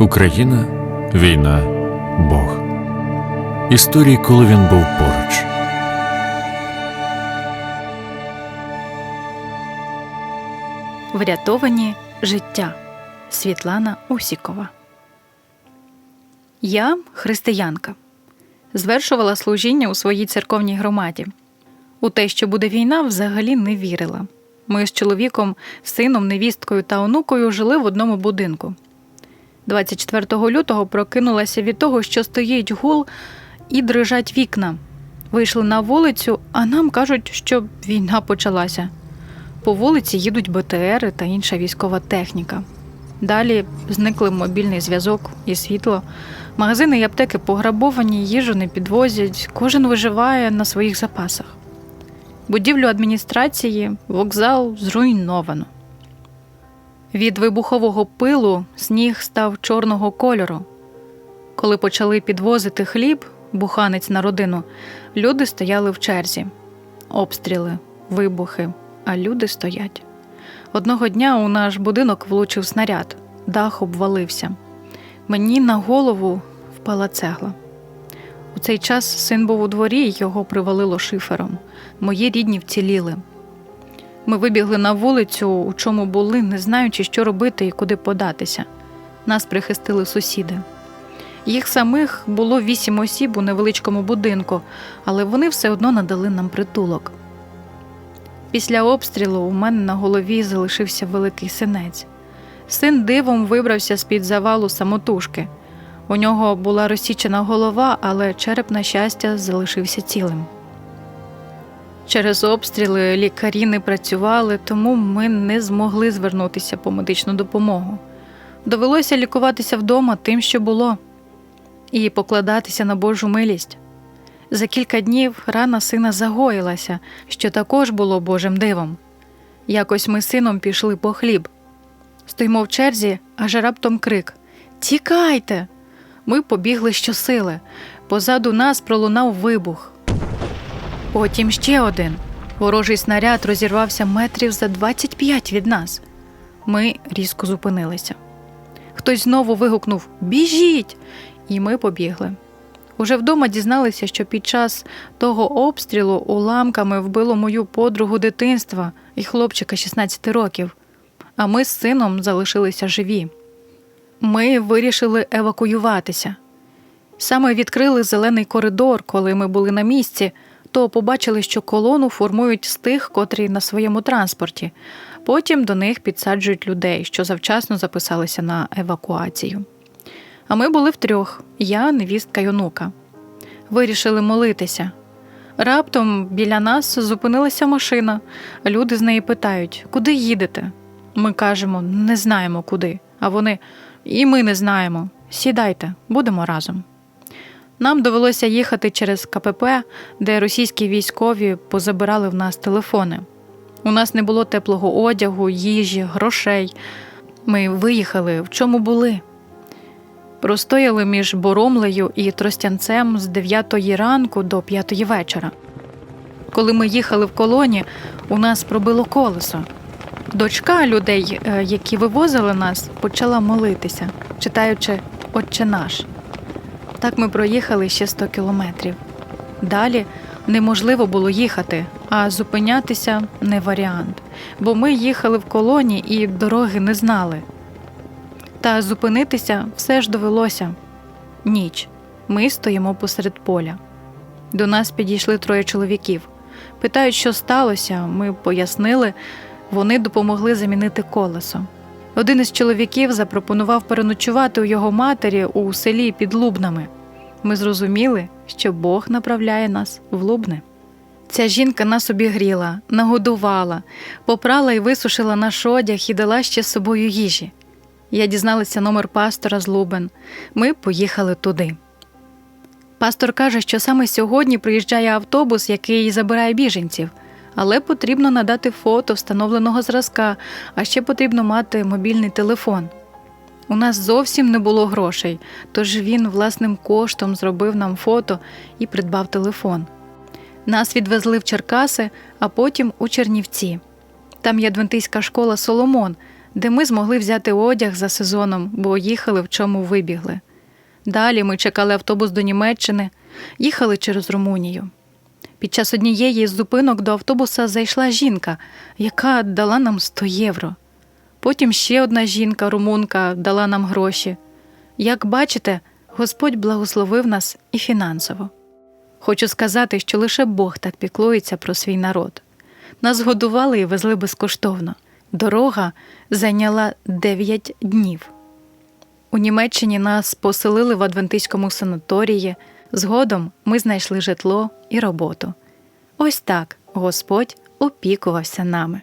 Україна, війна, Бог. Історії, коли він був поруч. Врятовані життя. Світлана Усікова. Я християнка. Звершувала служіння у своїй церковній громаді. У те, що буде війна, взагалі не вірила. Ми з чоловіком, сином, невісткою та онукою жили в одному будинку. 24 лютого прокинулася від того, що стоїть гул і дрижать вікна. Вийшли на вулицю, а нам кажуть, що війна почалася. По вулиці їдуть БТРи та інша військова техніка. Далі зникли мобільний зв'язок і світло. Магазини і аптеки пограбовані, їжу не підвозять, кожен виживає на своїх запасах. Будівлю адміністрації, вокзал зруйновано. Від вибухового пилу сніг став чорного кольору. Коли почали підвозити хліб, буханець на родину, люди стояли в черзі. Обстріли, вибухи, а люди стоять. Одного дня у наш будинок влучив снаряд, дах обвалився. Мені на голову впала цегла. У цей час син був у дворі його привалило шифером. Мої рідні вціліли. Ми вибігли на вулицю, у чому були, не знаючи, що робити і куди податися. Нас прихистили сусіди. Їх самих було вісім осіб у невеличкому будинку, але вони все одно надали нам притулок. Після обстрілу у мене на голові залишився великий синець. Син дивом вибрався з-під завалу самотужки. У нього була розсічена голова, але череп, на щастя, залишився цілим. Через обстріли лікарі не працювали, тому ми не змогли звернутися по медичну допомогу. Довелося лікуватися вдома тим, що було, і покладатися на Божу милість. За кілька днів рана сина загоїлася, що також було Божим дивом. Якось ми з сином пішли по хліб. Стоїмо в черзі, аж раптом крик Тікайте! Ми побігли щосили. Позаду нас пролунав вибух. Потім ще один. Ворожий снаряд розірвався метрів за 25 від нас. Ми різко зупинилися. Хтось знову вигукнув Біжіть! І ми побігли. Уже вдома дізналися, що під час того обстрілу уламками вбило мою подругу дитинства і хлопчика 16 років, а ми з сином залишилися живі. Ми вирішили евакуюватися. Саме відкрили зелений коридор, коли ми були на місці, то побачили, що колону формують з тих, котрі на своєму транспорті. Потім до них підсаджують людей, що завчасно записалися на евакуацію. А ми були втрьох я, невістка й онука. Вирішили молитися. Раптом біля нас зупинилася машина. Люди з неї питають, куди їдете? Ми кажемо, не знаємо куди. А вони і ми не знаємо. Сідайте, будемо разом. Нам довелося їхати через КПП, де російські військові позабирали в нас телефони. У нас не було теплого одягу, їжі, грошей. Ми виїхали, в чому були. Простояли між Боромлею і Тростянцем з 9 ранку до 5 вечора. Коли ми їхали в колоні, у нас пробило колесо. Дочка людей, е, які вивозили нас, почала молитися, читаючи Отче наш. Так ми проїхали ще 100 кілометрів. Далі неможливо було їхати, а зупинятися не варіант, бо ми їхали в колоні і дороги не знали. Та зупинитися все ж довелося. Ніч. Ми стоїмо посеред поля. До нас підійшли троє чоловіків. Питають, що сталося. Ми пояснили, вони допомогли замінити колесо. Один із чоловіків запропонував переночувати у його матері у селі під Лубнами. Ми зрозуміли, що Бог направляє нас в Лубни. Ця жінка нас обігріла, нагодувала, попрала і висушила наш одяг і дала ще з собою їжі. Я дізналася номер пастора з Лубен. Ми поїхали туди. Пастор каже, що саме сьогодні приїжджає автобус, який забирає біженців, але потрібно надати фото встановленого зразка, а ще потрібно мати мобільний телефон. У нас зовсім не було грошей, тож він власним коштом зробив нам фото і придбав телефон. Нас відвезли в Черкаси, а потім у Чернівці. Там є адвентистська школа Соломон, де ми змогли взяти одяг за сезоном, бо їхали в чому вибігли. Далі ми чекали автобус до Німеччини, їхали через Румунію. Під час однієї з зупинок до автобуса зайшла жінка, яка дала нам 100 євро. Потім ще одна жінка, румунка, дала нам гроші. Як бачите, Господь благословив нас і фінансово. Хочу сказати, що лише Бог так піклується про свій народ. Нас годували і везли безкоштовно. Дорога зайняла 9 днів. У Німеччині нас поселили в адвентистському санаторії. Згодом ми знайшли житло і роботу. Ось так Господь опікувався нами.